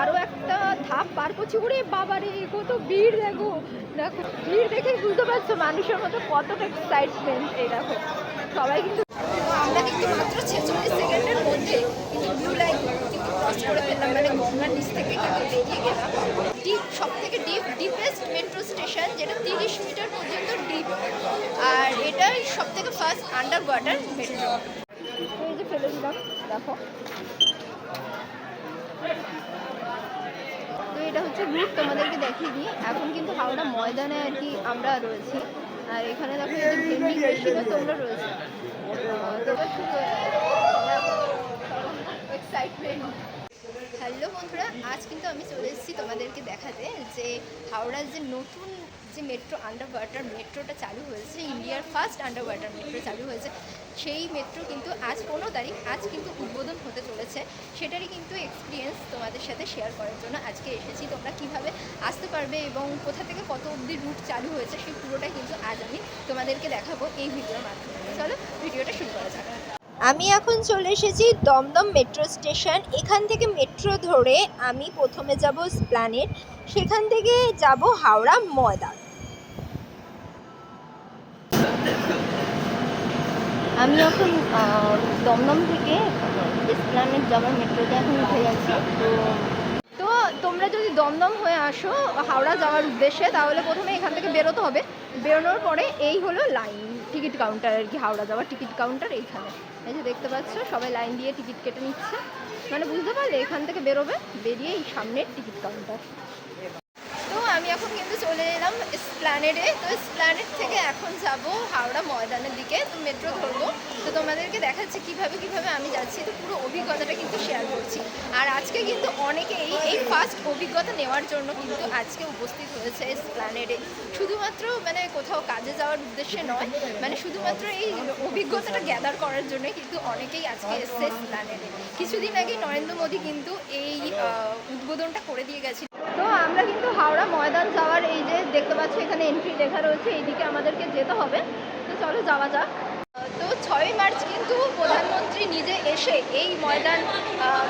আরও একটা ধাপ পার করছি। ওরে বাবারে কত ভিড় দেখো। দেখো ভিড় দেখেই বুঝতে পারছ মানুষের মতো কতটা এক্সাইটমেন্ট এই দেখো। সবাই কিন্তু আমরা কিন্তু মাত্র ছেচল্লিশ সেকেন্ডের মধ্যে কিন্তু ব্লু লাইন কিন্তু ক্রস করে ফেললাম মানে গঙ্গার নিচ থেকে কিন্তু বেরিয়ে গেলাম। ডিপ সব থেকে ডিপ ডিপেস্ট মেট্রো স্টেশন যেটা তিরিশ মিটার পর্যন্ত ডিপ আর এটাই সব থেকে ফার্স্ট আন্ডার ওয়াটার মেট্রো এই যে ফেলে দিলাম দেখো তো এটা হচ্ছে রুট তোমাদেরকে দেখিয়ে দিই। এখন কিন্তু হাওড়া ময়দানে আর কি আমরা রয়েছি। আর এখানে দেখো যে তোমরা রয়েছে। হ্যালো বন্ধুরা, আজ কিন্তু আমি চলে এসেছি তোমাদেরকে দেখাতে যে হাওড়ার যে নতুন যে মেট্রো আন্ডার ওয়াটার মেট্রোটা চালু হয়েছে ইন্ডিয়ার ফার্স্ট আন্ডার ওয়াটার মেট্রো চালু হয়েছে, সেই মেট্রো কিন্তু আজ পনেরো তারিখ, আজ কিন্তু উদ্বোধন হতে চলেছে। সেটারই কিন্তু এক্সপিরিয়েন্স তোমাদের সাথে শেয়ার করার জন্য আজকে এসেছি। তোমরা কীভাবে আসতে পারবে এবং কোথা থেকে কত অবধি রুট চালু হয়েছে, সেই পুরোটাই কিন্তু আজ আমি তোমাদেরকে দেখাবো এই ভিডিওর মাধ্যমে। চলো ভিডিওটা শুরু করা যাক। আমি এখন চলে এসেছি দমদম মেট্রো স্টেশন এখান থেকে মেট্রো ধরে আমি প্রথমে যাব স্প্ল্যানেট সেখান থেকে যাব হাওড়া ময়দান। আমি এখন দমদম থেকে এসপ্লানেট যাবার মেট্রোতে এখন উঠে যাচ্ছি। তো তো তোমরা যদি দমদম হয়ে আসো, হাওড়া যাওয়ার উদ্দেশ্যে, তাহলে প্রথমে এখান থেকে বেরোতে হবে। বেরোনোর পরে এই হলো লাইন, টিকিট কাউন্টার আর কি, হাওড়া যাওয়ার টিকিট কাউন্টার এইখানে। এই যে দেখতে পাচ্ছ, সবাই লাইন দিয়ে টিকিট কেটে নিচ্ছে। মানে বুঝতে পারলে এখান থেকে বেরোবে বেরিয়ে এই সামনের টিকিট কাউন্টার। আমি এখন কিন্তু চলে এলাম স্প্ল্যানেডে তো স্প্ল্যানেড থেকে এখন যাব হাওড়া ময়দানের দিকে, তো মেট্রো ধরবো। তো তোমাদেরকে দেখাচ্ছি কীভাবে কীভাবে আমি যাচ্ছি। তো পুরো অভিজ্ঞতাটা কিন্তু শেয়ার করছি। আর আজকে কিন্তু অনেকেই এই ফার্স্ট অভিজ্ঞতা নেওয়ার জন্য কিন্তু আজকে উপস্থিত হয়েছে স্প্ল্যানেডে শুধুমাত্র মানে কোথাও কাজে যাওয়ার উদ্দেশ্যে নয় মানে শুধুমাত্র এই অভিজ্ঞতাটা গ্যাদার করার জন্য কিন্তু অনেকেই আজকে এসছে প্ল্যানেটে কিছুদিন আগে নরেন্দ্র মোদী কিন্তু এই উদ্বোধনটা করে দিয়ে গেছে তো আমরা কিন্তু হাওড়া ময়দান যাওয়ার এই যে দেখতে পাচ্ছি, এখানে এন্ট্রি লেখা রয়েছে, এইদিকে আমাদেরকে যেতে হবে। তো চলো যাওয়া যাক। ছয়ই মার্চ কিন্তু প্রধানমন্ত্রী নিজে এসে এই ময়দান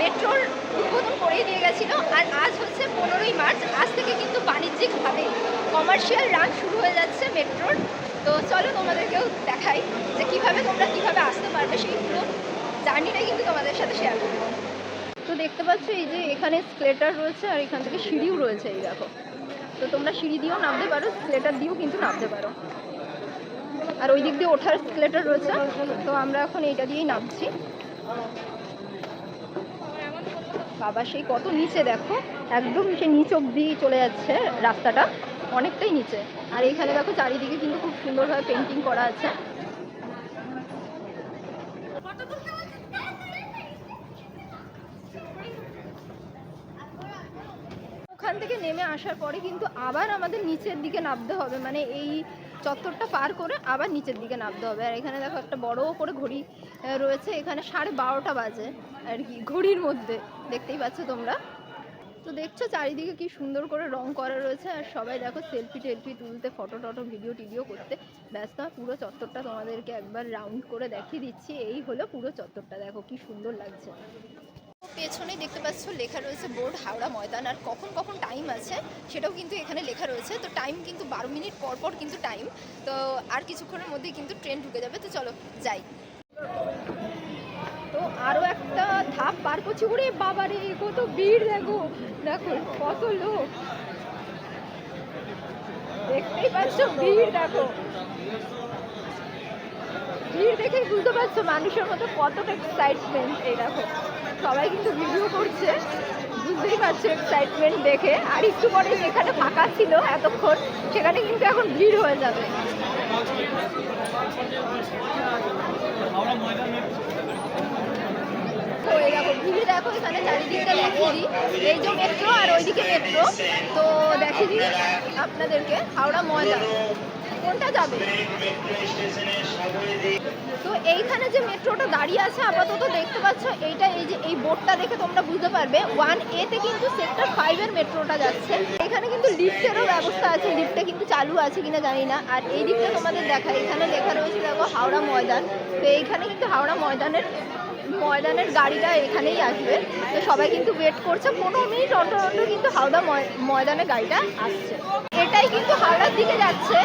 মেট্রোর উদ্বোধন করিয়ে দিয়ে গেছিল। আর আজ হচ্ছে পনেরোই মার্চ, আজ থেকে কিন্তু বাণিজ্যিকভাবে কমার্শিয়াল রান শুরু হয়ে যাচ্ছে মেট্রোর। তো চলো তোমাদেরকেও দেখাই যে কীভাবে তোমরা কীভাবে আসতে পারবে সেই পুরো জার্নিটাই কিন্তু তোমাদের সাথে শেয়ার করব। তো দেখতে পাচ্ছ এই যে এখানে স্কেলেটার রয়েছে আর এখান থেকে সিঁড়িও রয়েছে, এই দেখো। তো তোমরা সিঁড়ি দিয়েও নামতে পারো স্কেলেটার দিয়েও কিন্তু নামতে পারো। আর ওই দিক দিয়ে ওঠার স্কেলেটার রয়েছে, তো আমরা এখন এইটা দিয়েই নামছি। বাবা সেই কত নিচে দেখো, একদম সে নিচ অব্দি চলে যাচ্ছে রাস্তাটা, অনেকটাই নিচে। আর এইখানে দেখো চারিদিকে কিন্তু খুব সুন্দরভাবে পেন্টিং করা আছে। ওখান থেকে নেমে আসার পরে কিন্তু আবার আমাদের নিচের দিকে নামতে হবে মানে এই চত্বরটা পার করে আবার নিচের দিকে নামতে হবে। আর এখানে দেখো একটা বড় করে ঘড়ি রয়েছে। এখানে সাড়ে বারোটা বাজে আর কি, ঘড়ির মধ্যে। দেখতেই পাচ্ছ তোমরা। তো দেখছ চারিদিকে কি সুন্দর করে রং করা রয়েছে। আর সবাই দেখো সেলফি টেলফি তুলতে ফটো টটো ভিডিও টিডিও করতে ব্যস্ত। পুরো চত্বরটা তোমাদেরকে একবার রাউন্ড করে দেখিয়ে দিচ্ছি। এই হলো পুরো চত্বরটা। দেখো কি সুন্দর লাগছে। পেছনেই দেখতে পাচ্ছ লেখা রয়েছে বোর্ড হাওড়া ময়দান, আর কখন কখন টাইম আছে সেটাও কিন্তু এখানে লেখা রয়েছে। তো টাইম কিন্তু বারো মিনিট পর পর কিন্তু টাইম তো আর কিছুক্ষণের মধ্যেই কিন্তু ট্রেন ঢুকে যাবে। তো চলো যাই। তো আরও একটা ধাপ পার করছি। ওরে বাবারে কত ভিড় দেখো। দেখো, কত লোক। দেখতেই পাচ্ছ ভিড় দেখো। ভিড় দেখেই বুঝতে পারছ, মানুষের মতো কতটা এক্সাইটমেন্ট এই দেখো। সবাই কিন্তু ভিডিও করছে, বুঝতেই পারছ এক্সাইটমেন্ট দেখে। আর একটু পরে যেখানে ফাঁকা ছিল এতক্ষণ, সেখানে কিন্তু এখন ভিড় হয়ে যাবে। তো চারিদিকটা আর ওইদিকে মেট্রো তো দেখিয়ে আপনাদেরকে, হাওড়া ময়দান। কোনটা যাবে? তো এইখানে যে মেট্রোটা দাঁড়িয়ে আছে, আপাতত দেখতে পাচ্ছ, এইটা এই যে, এই বোর্ডটা দেখে তোমরা বুঝতে পারবে। ওয়ান এতে কিন্তু সেক্টর ফাইভের মেট্রোটা যাচ্ছে। এখানে কিন্তু লিফটেরও ব্যবস্থা আছে, লিফটে কিন্তু চালু আছে কিনা জানি না। আর এই দিকটা তোমাদের দেখা এখানে লেখা রয়েছে, দেখো, হাওড়া ময়দান। তো এইখানে কিন্তু হাওড়া ময়দানের ময়দানের গাড়িটা এখানেই আসবে। তো সবাই কিন্তু ওয়েট করছে। পনেরো মিনিট অন্তর অন্তর কিন্তু হাওড়া ময়- ময়দানে গাড়িটা আসছে। এটাই কিন্তু হাওড়ার দিকে যাচ্ছে।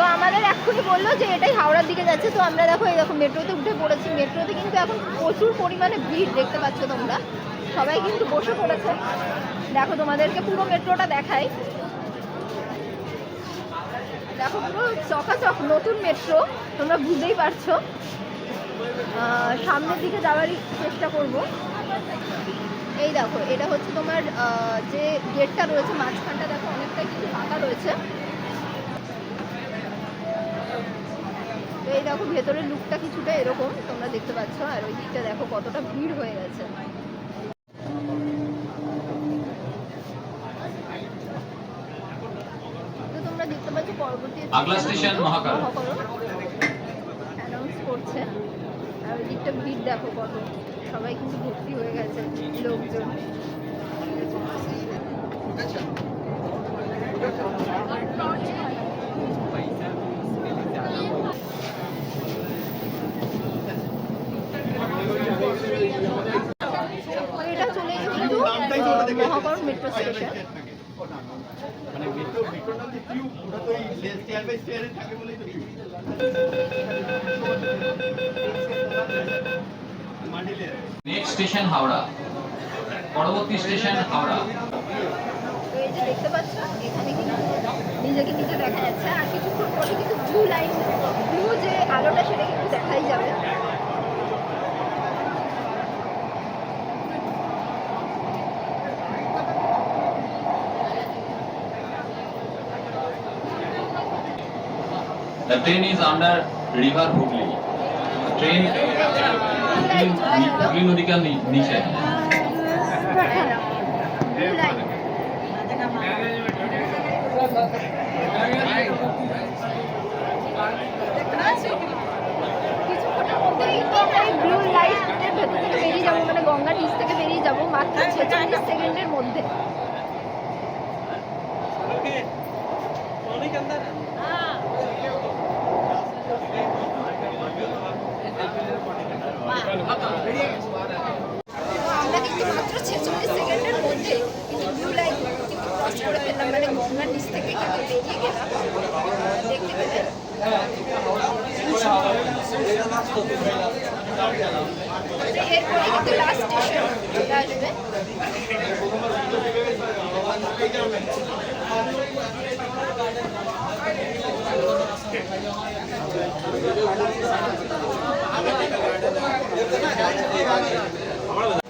তো আমাদের এক্ষুনি বলল যে এটাই হাওড়ার দিকে যাচ্ছে, তো আমরা দেখো এই দেখো মেট্রোতে উঠে পড়েছি। মেট্রোতে কিন্তু এখন প্রচুর পরিমাণে ভিড় দেখতে পাচ্ছ তোমরা। সবাই কিন্তু বসে পড়েছে। দেখো তোমাদেরকে পুরো মেট্রোটা দেখাই। দেখো পুরো চকাচক নতুন মেট্রো, তোমরা বুঝতেই পারছ। সামনের দিকে যাওয়ারই চেষ্টা করব। এই দেখো, এটা হচ্ছে তোমার যে গেটটা রয়েছে, মাঝখানটা দেখো অনেকটাই কিন্তু ফাঁকা রয়েছে। তো এই দেখো ভেতরের লুকটা কিছুটা এরকম তোমরা দেখতে পাচ্ছ আর ওই দিকটা দেখো কতটা ভিড় হয়ে গেছে। তো তোমরা দেখতে পাচ্ছ পরবর্তী মহাকাল। অ্যানাউন্স করছে। আর ওই দিকটা ভিড় দেখো কত। সবাই কিন্তু ভর্তি হয়ে গেছে লোকজন চলে এসে কিন্তু মহাকরণ মেট্রো স্টেশন মানে মেট্রো মেট্রোর নাম যে টিউব ওটা তো এই স্টেয়ার বাই স্টেয়ারে থাকে বলেই তো টিউব মান্ডিলে নেক্সট স্টেশন হাওড়া। পরবর্তী স্টেশন হাওড়া। তো এই যে দেখতে পাচ্ছ এখানে কিন্তু নিজেকে নিজে দেখা যাচ্ছে। আর কিছুক্ষণ পরে কিন্তু ব্লু লাইন ব্লু যে আলোটা সেটা কিন্তু দেখাই যাবে। The train is under river Hooghly. Train Hooghly নদী का नी- नीचे है ব্লু লাইন কিছুক্ষণের মধ্যেই তো আমরা এই ব্লু লাইটের ভেতর থেকে বেরিয়ে যাবো মানে গঙ্গার নিচ থেকে বেরিয়ে যাবো মাত্র ছেচল্লিশ সেকেন্ডের মধ্যে দেখতে পেলে তো এরপরে কিন্তু লাস্ট স্টেশন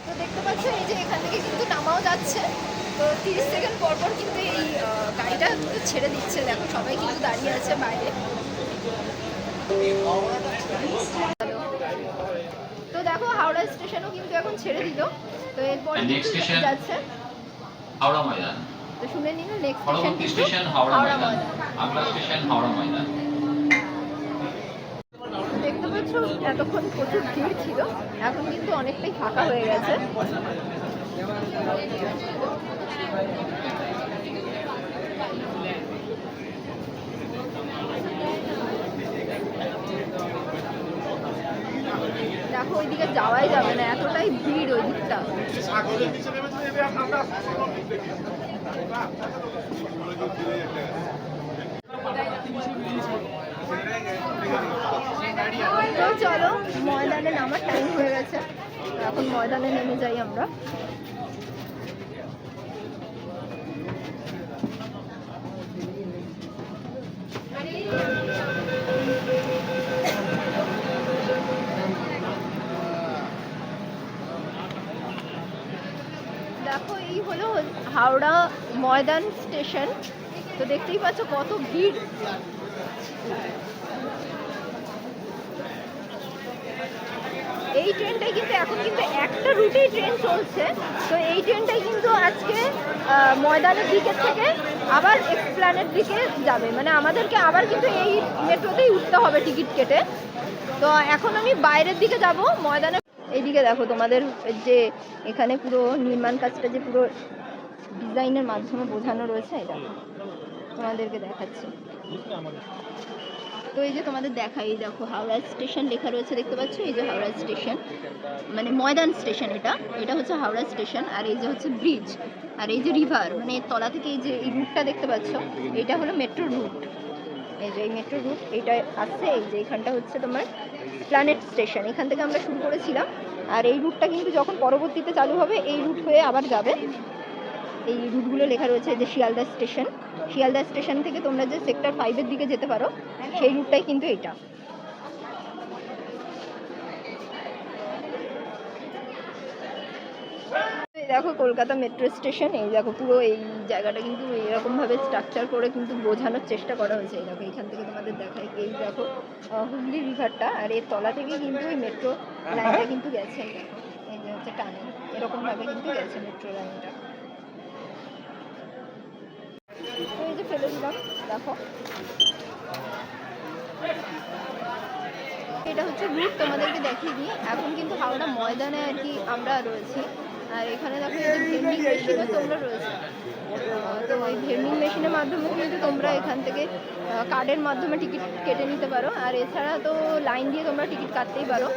তো দেখতে পাচ্ছ এই যে এখান থেকে কিন্তু নামাও যাচ্ছে। তো তিরিশ সেকেন্ড পর পর কিন্তু এই গাড়িটা ছেড়ে দিচ্ছে। দেখো সবাই কিন্তু দাঁড়িয়ে আছে বাইরে। তো দেখো হাওড়া স্টেশনও কিন্তু এখন ছেড়ে দিল। তো এরপর যাচ্ছে। হাওড়া ময়দান। তো শুনে নিন নেক্সট স্টেশন হাওড়া ময়দান। আগলা স্টেশন হাওড়া ময়দান। দেখতে পাচ্ছ এতক্ষণ প্রচুর ভিড় ছিল। এখন কিন্তু অনেকটাই ফাঁকা হয়ে গেছে। দেখো, ওইদিকে যাওয়াই যাবে না, এতটাই ভিড় ওই দিকটা চলো, ময়দানে নামার টাইম হয়ে গেছে। এখন ময়দানে নেমে যাই আমরা। ময়দান স্টেশন। তো দেখতেই পাচ্ছ কত ভিড়। এই ট্রেনটাই কিন্তু এখন কিন্তু একটা রুটেই ট্রেন চলছে। তো এই ট্রেনটাই কিন্তু আজকে ময়দানের দিকের থেকে আবার এক্সপ্ল্যানের দিকে যাবে। মানে আমাদেরকে আবার কিন্তু এই মেট্রোতেই উঠতে হবে টিকিট কেটে। তো এখন আমি বাইরের দিকে যাব, ময়দানে। এইদিকে দেখো তোমাদের যে এখানে পুরো নির্মাণ কাজটা যে পুরো ডিজাইনের মাধ্যমে বোঝানো রয়েছে এটা তোমাদেরকে দেখাচ্ছি। তো এই যে তোমাদের দেখাই, এই দেখো, হাওড়া স্টেশন লেখা রয়েছে, দেখতে পাচ্ছ? এই যে হাওড়া স্টেশন মানে ময়দান স্টেশন এটা। এটা হচ্ছে হাওড়া স্টেশন, আর এই যে হচ্ছে ব্রিজ, আর এই যে রিভার মানে তলা থেকে এই যে এই রুটটা দেখতে পাচ্ছ, এটা হলো মেট্রো রুট। এই যে এই মেট্রো রুট এইটা আসছে এই যে এখানটা হচ্ছে তোমার প্ল্যানেট স্টেশন, এখান থেকে আমরা শুরু করেছিলাম। আর এই রুটটা কিন্তু যখন পরবর্তীতে চালু হবে, এই রুট হয়ে আবার যাবে। এই রুটগুলো লেখা রয়েছে যে শিয়ালদা স্টেশন। শিয়ালদা স্টেশন থেকে তোমরা যে সেক্টর ফাইভের দিকে যেতে পারো, সেই রুটটাই কিন্তু এটা। দেখো কলকাতা মেট্রো স্টেশন, এই দেখো পুরো এই জায়গাটা কিন্তু এরকমভাবে স্ট্রাকচার করে কিন্তু বোঝানোর চেষ্টা করা হয়েছে। এই দেখো, এখান থেকে তোমাদের দেখায় এই দেখো হুগলি রিভারটা, আর এর তলা থেকে কিন্তু ওই মেট্রো লাইনটা কিন্তু গেছে। এই যে হচ্ছে টানেল, এরকমভাবে কিন্তু গেছে মেট্রো লাইনটা তো এই যে দিলাম, দেখো। এটা হচ্ছে রুট তোমাদেরকে দেখিয়ে দিই। এখন কিন্তু হাওড়া ময়দানে আর কি আমরা রয়েছি। আর এখানে দেখো এই ভেন্ডিং মেশিনও তোমরা রয়েছে। তো ওই ভেন্ডিং মেশিনের মাধ্যমে কিন্তু তোমরা এখান থেকে কার্ডের মাধ্যমে টিকিট কেটে নিতে পারো। আর এছাড়া তো লাইন দিয়ে তোমরা টিকিট কাটতেই পারো।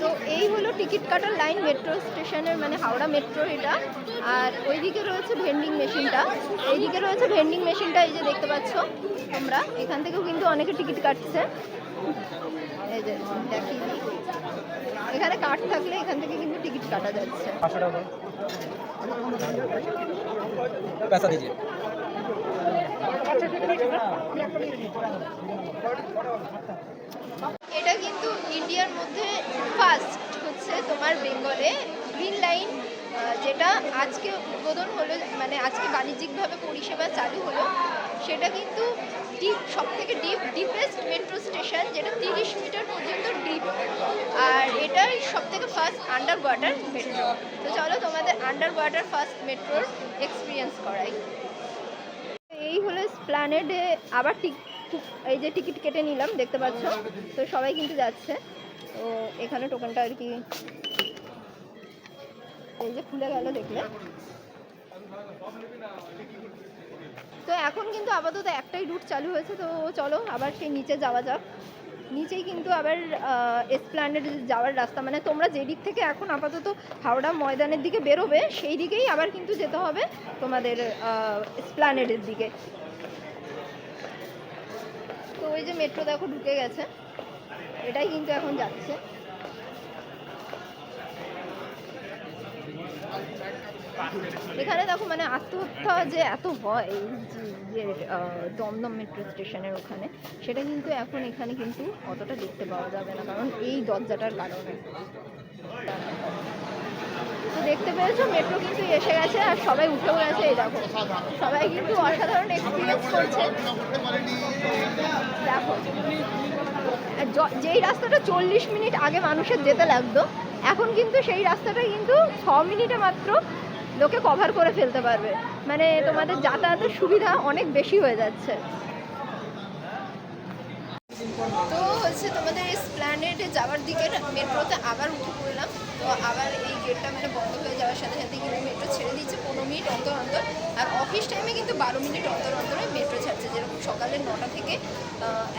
তো এই হলো টিকিট কাটার লাইন মেট্রো স্টেশনের মানে হাওড়া মেট্রো এটা আর ওইদিকে রয়েছে ভেন্ডিং মেশিনটা এইদিকে রয়েছে ভেন্ডিং মেশিনটা এই যে দেখতে পাচ্ছ তোমরা এখান থেকেও কিন্তু অনেকে টিকিট কাটছে এই যে দেখিয়ে দিই। এখানে কার্ড থাকলে এখান থেকে কিন্তু টিকিট কাটা যাচ্ছে पाँच टाका पैसा दीजिए এটা কিন্তু ইন্ডিয়ার মধ্যে ফার্স্ট হচ্ছে তোমার বেঙ্গলে গ্রিন লাইন যেটা আজকে উদ্বোধন হলো মানে আজকে বাণিজ্যিকভাবে পরিষেবা চালু হলো। সেটা কিন্তু ডিপ সব থেকে ডিপ ডিপেস্ট মেট্রো স্টেশন যেটা তিরিশ মিটার পর্যন্ত ডিপ আর এটাই সব থেকে ফার্স্ট আন্ডার ওয়াটার মেট্রো তো চলো তোমাদের আন্ডার ওয়াটার ফার্স্ট মেট্রোর এক্সপিরিয়েন্স করাই। এই হলো স্প্ল্যানেডে আবার এই যে টিকিট কেটে নিলাম, দেখতে পাচ্ছ? তো সবাই কিন্তু যাচ্ছে। তো এখানে টোকেনটা আর কি এই যে খুলে গেল দেখলে। তো এখন কিন্তু আপাতত একটাই রুট চালু হয়েছে, তো চলো আবার সেই নিচে যাওয়া যাক। নিচেই কিন্তু আবার এসপ্ল্যানেড যাওয়ার রাস্তা। মানে তোমরা যে দিক থেকে এখন আপাতত হাওড়া ময়দানের দিকে বেরোবে, সেই দিকেই আবার কিন্তু যেতে হবে তোমাদের এসপ্ল্যানেডের দিকে। ওই যে মেট্রো দেখো ঢুকে গেছে। এটাই কিন্তু এখন যাচ্ছে। এখানে দেখো মানে আত্মহত্যা যে এত হয়, এই যে- দমদম মেট্রো স্টেশনের ওখানে, সেটা কিন্তু এখন এখানে কিন্তু অতটা দেখতে পাওয়া যাবে না, কারণ এই দরজাটার কারণে। তো দেখতে পেয়েছ, মেট্রো কিন্তু এসে গেছে আর সবাই উঠেও গেছে এই দেখো। সবাই কিন্তু অসাধারণ এক্সপিরিয়েন্স করছে। দেখো যেই রাস্তাটা চল্লিশ মিনিট আগে মানুষের যেতে লাগতো, এখন কিন্তু সেই রাস্তাটা কিন্তু ছ মিনিটে মাত্র লোকে কভার করে ফেলতে পারবে। মানে তোমাদের যাতায়াতের সুবিধা অনেক বেশি হয়ে যাচ্ছে। তো হচ্ছে তোমাদের এই স্প্ল্যানেডে যাওয়ার দিকে মেট্রোতে আবার উঠে পড়লাম। তো আবার এই গেটটা মানে বন্ধ হয়ে যাওয়ার সাথে সাথে কিন্তু মেট্রো ছেড়ে দিচ্ছে পনেরো মিনিট অন্তর অন্তর। আর অফিস টাইমে কিন্তু বারো মিনিট অন্তর অন্তরে মেট্রো ছাড়ছে যেরকম সকালের নটা থেকে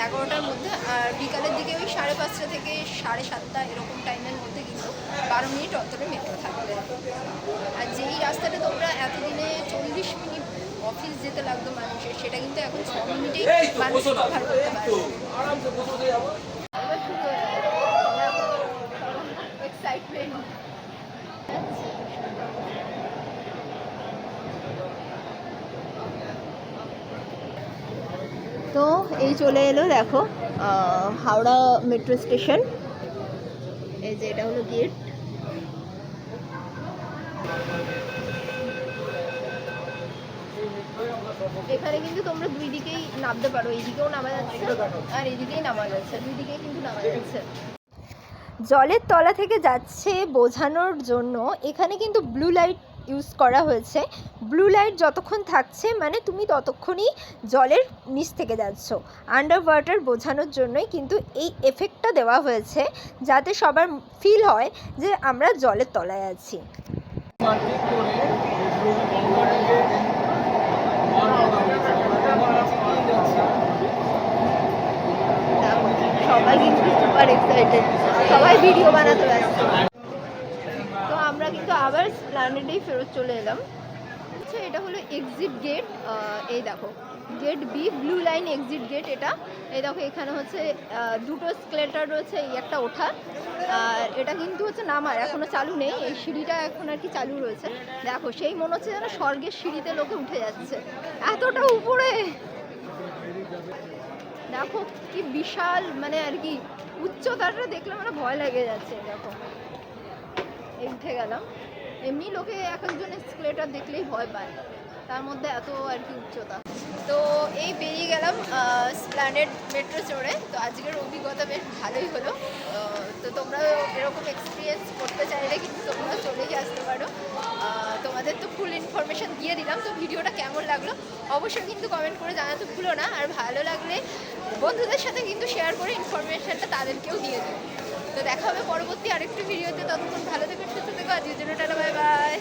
এগারোটার মধ্যে। আর বিকালের দিকে ওই সাড়ে পাঁচটা থেকে সাড়ে সাতটা এরকম টাইমের মধ্যে কিন্তু বারো মিনিট অন্তরে মেট্রো থাকবে। আর যেই রাস্তাটা তোমরা এতদিনে চল্লিশ মিনিট অফিস যেতে লাগতো মানুষের সেটা কিন্তু এখন ছ মিনিটেই মানুষ কভার করতে পারবে এবার শুরু হয়ে গেল এক্সাইটমেন্ট তো এই চলে এলো, দেখো হাওড়া মেট্রো স্টেশন এই যে এটা হলো গেট এখানে কিন্তু তোমরা দুই দিকেই নামতে পারো, এইদিকেও নামা যাচ্ছে আর এইদিকেই নামা যাচ্ছে, দুই দিকেই কিন্তু নামা যাচ্ছে। জলের তলা থেকে যাচ্ছে বোঝানোর জন্য এখানে কিন্তু ব্লু লাইট ইউজ করা হয়েছে। ব্লু লাইট যতক্ষণ থাকছে মানে তুমি ততক্ষণই জলের নিচ থেকে যাচ্ছ। আন্ডার ওয়াটার বোঝানোর জন্যই কিন্তু এই এফেক্টটা দেওয়া হয়েছে যাতে সবার ফিল হয় যে আমরা জলের তলায় আছি। সবাই কিন্তু সুপার এক্সাইটেড সবাই ভিডিও বানাতে ব্যস্ত। তো আমরা কিন্তু আবার প্ল্যানেটেই ফেরত চলে এলাম। আচ্ছা এটা হলো এক্সিট গেট এই দেখো gate B blue line exit gate এটা। এই দেখো, এখানে হচ্ছে দুটো স্কেলেটার রয়েছে, এই একটা ওঠার আর এটা কিন্তু হচ্ছে নামার, এখনও চালু নেই। এই সিঁড়িটা এখন আর কি চালু রয়েছে। দেখো, সেই মনে হচ্ছে যেন স্বর্গের সিঁড়িতে লোকে উঠে যাচ্ছে। এতটা উপরে! দেখো কি বিশাল মানে আর কি, উচ্চতাটা দেখলে মানে ভয় লেগে যাচ্ছে, দেখো। এই উঠে গেলাম। এমনি লোকে এক একজন এক্সকেলেটার দেখলেই ভয় পায়। তার মধ্যে এত আর কি উচ্চতা। তো এই বেরিয়ে গেলাম স্প্ল্যানেড মেট্রো চড়ে। তো আজকের অভিজ্ঞতা বেশ ভালোই হলো। তো তোমরা এরকম এক্সপিরিয়েন্স করতে চাইলে কিন্তু তোমরা চলেই আসতে পারো। তোমাদের তো ফুল ইনফরমেশন দিয়ে দিলাম, তো ভিডিওটা কেমন লাগল অবশ্যই কিন্তু কমেন্ট করে জানাতে ভুলো না। আর ভালো লাগলে বন্ধুদের সাথে কিন্তু শেয়ার করে ইনফরমেশানটা তাদেরকেও দিয়ে দিও। তো দেখা হবে পরবর্তী আরেকটি ভিডিওতে, ততক্ষণ ভালো থেকো, সুস্থ থেকো, আজকের জন্য টাটা বাই বাই